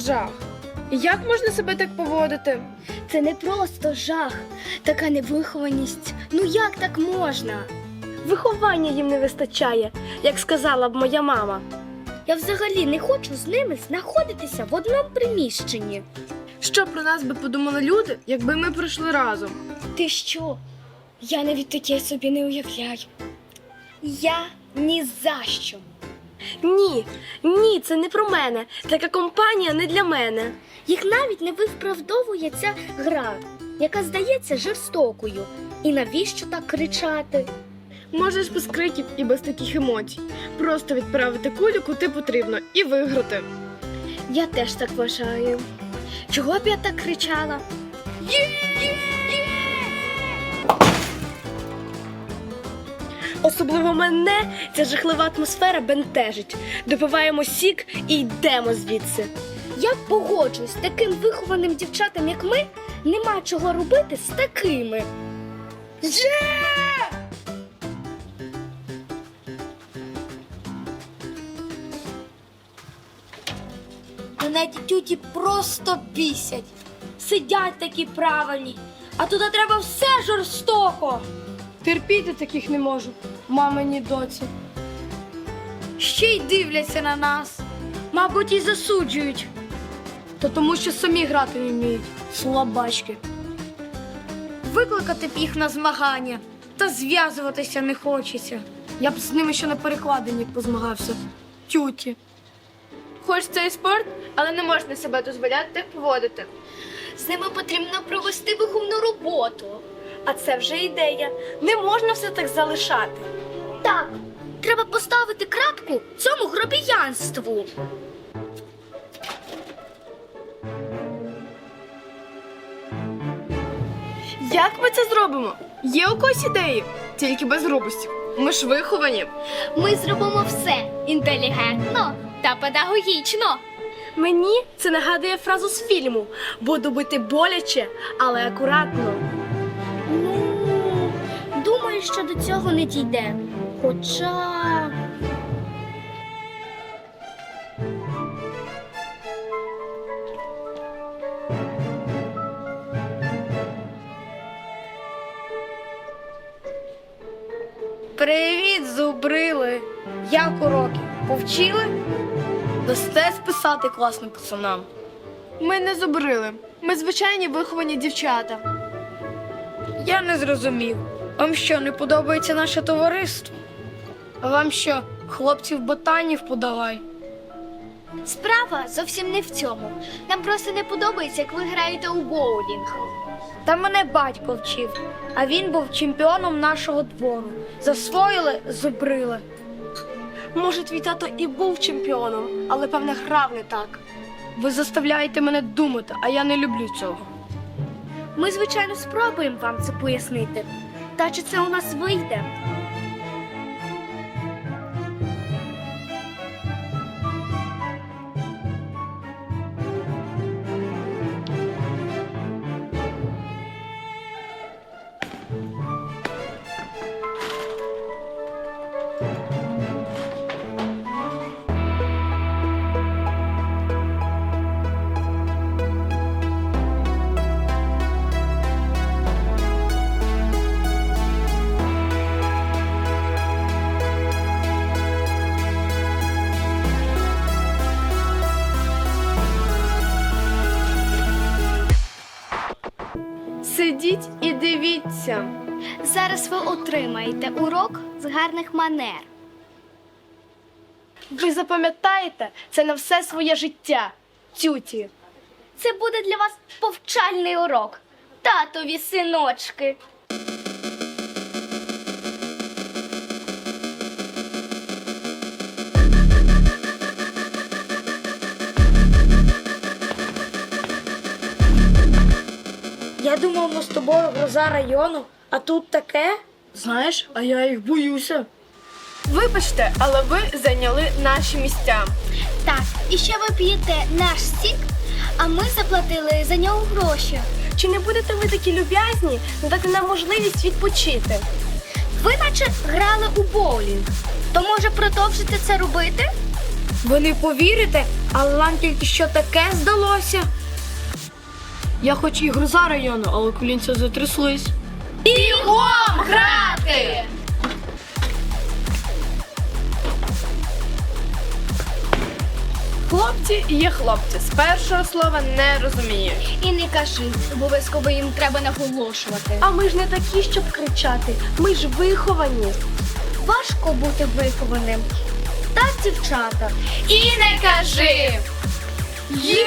жах. І Як можна себе так поводити? Це не просто жах, така невихованість. Ну як так можна? Виховання їм не вистачає, як сказала б моя мама. Я взагалі не хочу з ними знаходитися в одному приміщенні. Що про нас би подумали люди, якби ми пройшли разом? Ти що? Я навіть таке собі не уявляю. Я ні за що. Ні, ні, це не про мене. Така компанія не для мене. Їх навіть не виправдовує ця гра, яка здається жорстокою. І навіщо так кричати? Можеш без криків і без таких емоцій. Просто відправити кулю, куди потрібно, і виграти. Я теж так вважаю. Чого б я так кричала? Особливо мене ця жахлива атмосфера бентежить. Допиваємо сік і йдемо звідси. Я погоджуюсь, таким вихованим дівчатам, як ми, нема чого робити з такими. Мене ті тюті просто бісять. Сидять такі правильні, а туди треба все жорстоко. Терпіти таких не можу, мамині доці. Ще й дивляться на нас. Мабуть, і засуджують. Та тому, що самі грати не вміють. Слабачки. Викликати б їх на змагання, та зв'язуватися не хочеться. Я б з ними ще на перекладині позмагався. Тюті. Хоч це і спорт, але не можна себе дозволяти так поводити. З ними потрібно провести виховну роботу. А це вже ідея. Не можна все так залишати. Так, треба поставити крапку цьому гробіянству. Як ми це зробимо? Є у когось ідеї, тільки без грубостів. Ми ж виховані. Ми зробимо все інтелігентно та педагогічно. Мені це нагадує фразу з фільму: буду бити боляче, але акуратно. Ну, думаю, що до цього не дійде. Хоча. Привіт, зубрили. Як уроки? Повчили? Дасте списати класним пацанам. Ми не зубрили. Ми звичайні виховані дівчата. Я не зрозумів. Вам що, не подобається наше товариство? А вам що, хлопців ботанів подавай? Справа зовсім не в цьому. Нам просто не подобається, як ви граєте у боулінг. Та мене батько вчив, а він був чемпіоном нашого двору. Засвоїли, зубрили. Може, твій тато і був чемпіоном, але певне грав не так. Ви заставляєте мене думати, а я не люблю цього. Ми, звичайно, спробуємо вам це пояснити. Та чи це у нас вийде? Дивіться. Зараз ви отримаєте урок з гарних манер. Ви запам'ятаєте це на все своє життя. Тюті. Це буде для вас повчальний урок. Татові синочки. Я думав, ми з тобою гроза району, а тут таке. Знаєш, а я їх боюся. Вибачте, але ви зайняли наші місця. Так, і ще ви п'єте наш сік, а ми заплатили за нього гроші. Чи не будете ви такі люб'язні надати нам можливість відпочити? Ви наче грали у боулінг. То може продовжити це робити? Ви не повірите, але нам тільки що таке здалося. Я хоч і гроза району, але колінця затряслись. Бігом грати! Хлопці є хлопці. З першого слова не розумієш. І не кажи, обов'язково їм треба наголошувати. А ми ж не такі, щоб кричати. Ми ж виховані. Важко бути вихованим. Так, дівчата. І не кажи. Є!